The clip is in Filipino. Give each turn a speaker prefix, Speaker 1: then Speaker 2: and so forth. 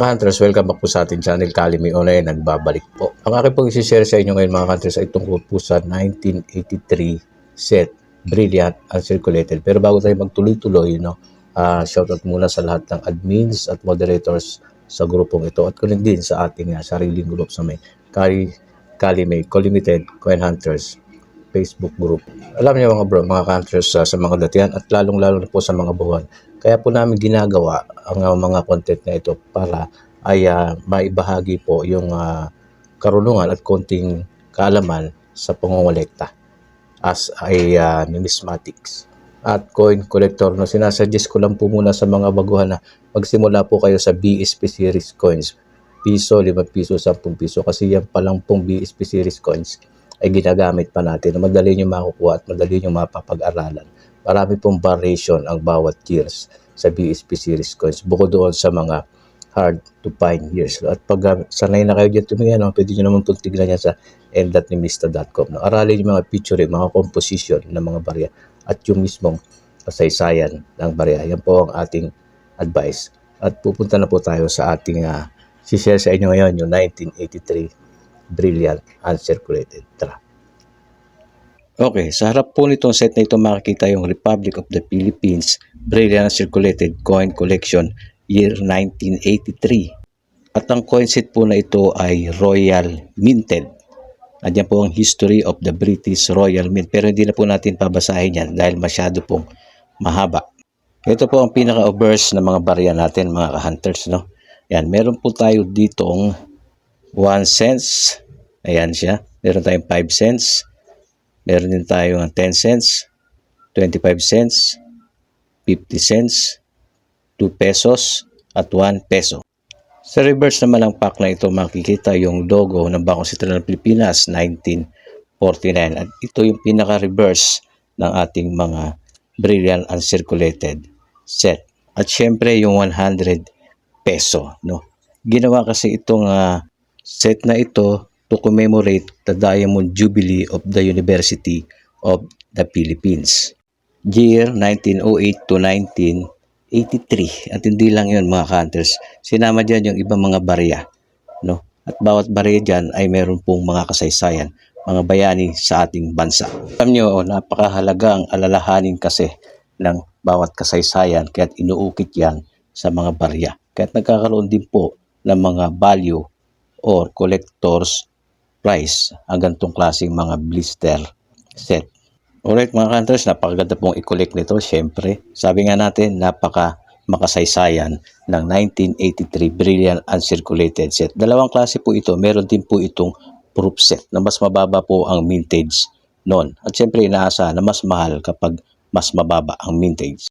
Speaker 1: Hunters, welcome back po sa ating channel Kalimi Online, nagbabalik po. Ang aking pong isi-share sa inyo ngayon mga Hunters ay tungkol po sa 1983 set, Brilliant, Uncirculated. Pero bago tayo magtuloy-tuloy, no, uh, shoutout muna sa lahat ng admins at moderators sa grupong ito at kunin din sa ating uh, sariling group sa may Kali, Kalimi, Co-Limited, Coin Hunters, Facebook group. Alam niyo mga bro, mga hunters uh, sa mga datihan at lalong-lalo na po sa mga buwan. Kaya po namin ginagawa ang uh, mga content na ito para ay uh, maibahagi po yung uh, karunungan at konting kaalaman sa pangongolekta as ay uh, numismatics at coin collector no sinasuggest ko lang po muna sa mga baguhan na magsimula po kayo sa BSP series coins piso, 5 piso, 10 piso kasi yan pa lang pong BSP series coins ay ginagamit pa natin na madali nyo makukuha at madali nyo mapapag-aralan. Marami pong variation ang bawat years sa BSP series coins bukod doon sa mga hard to find years. At pag uh, sanay na kayo dyan tumingin, no, pwede nyo naman itong tignan yan sa end.nimista.com. No? Aralin yung mga picture, mga composition ng mga barya at yung mismong kasaysayan ng barya. Yan po ang ating advice. At pupunta na po tayo sa ating uh, si-share sa inyo ngayon, yung 1983 brilliant uncirculated. Tara. Okay, sa harap po nitong set na ito makikita yung Republic of the Philippines Brilliant Circulated Coin Collection year 1983. At ang coin set po na ito ay Royal Minted. Andiyan po ang history of the British Royal Mint pero hindi na po natin pabasahin yan dahil masyado pong mahaba. Ito po ang pinaka-obverse ng mga barya natin mga ka-hunters. No? Yan, meron po tayo ditong 1 cents. Ayan siya. Meron tayong 5 cents. Meron din tayong 10 cents, 25 cents, 50 cents, 2 pesos, at 1 peso. Sa reverse naman ng pack na ito makikita yung logo ng Bangko Sentral ng Pilipinas 1949 at ito yung pinaka-reverse ng ating mga brilliant uncirculated set. At syempre yung 100 peso. No? Ginawa kasi itong uh, set na ito to commemorate the Diamond Jubilee of the University of the Philippines. Year 1908 to 1983. At hindi lang yun mga hunters. Sinama dyan yung ibang mga barya. No? At bawat barya dyan ay meron pong mga kasaysayan, mga bayani sa ating bansa. Alam nyo, napakahalaga ang alalahanin kasi ng bawat kasaysayan kaya't inuukit yan sa mga barya. Kaya't nagkakaroon din po ng mga value or collector's price ang ganitong klaseng mga blister set. Alright mga hunters, napakaganda pong i-collect nito. Siyempre, sabi nga natin, napaka makasaysayan ng 1983 Brilliant Uncirculated set. Dalawang klase po ito. Meron din po itong proof set na mas mababa po ang mintage noon. At siyempre, inaasa na mas mahal kapag mas mababa ang mintage.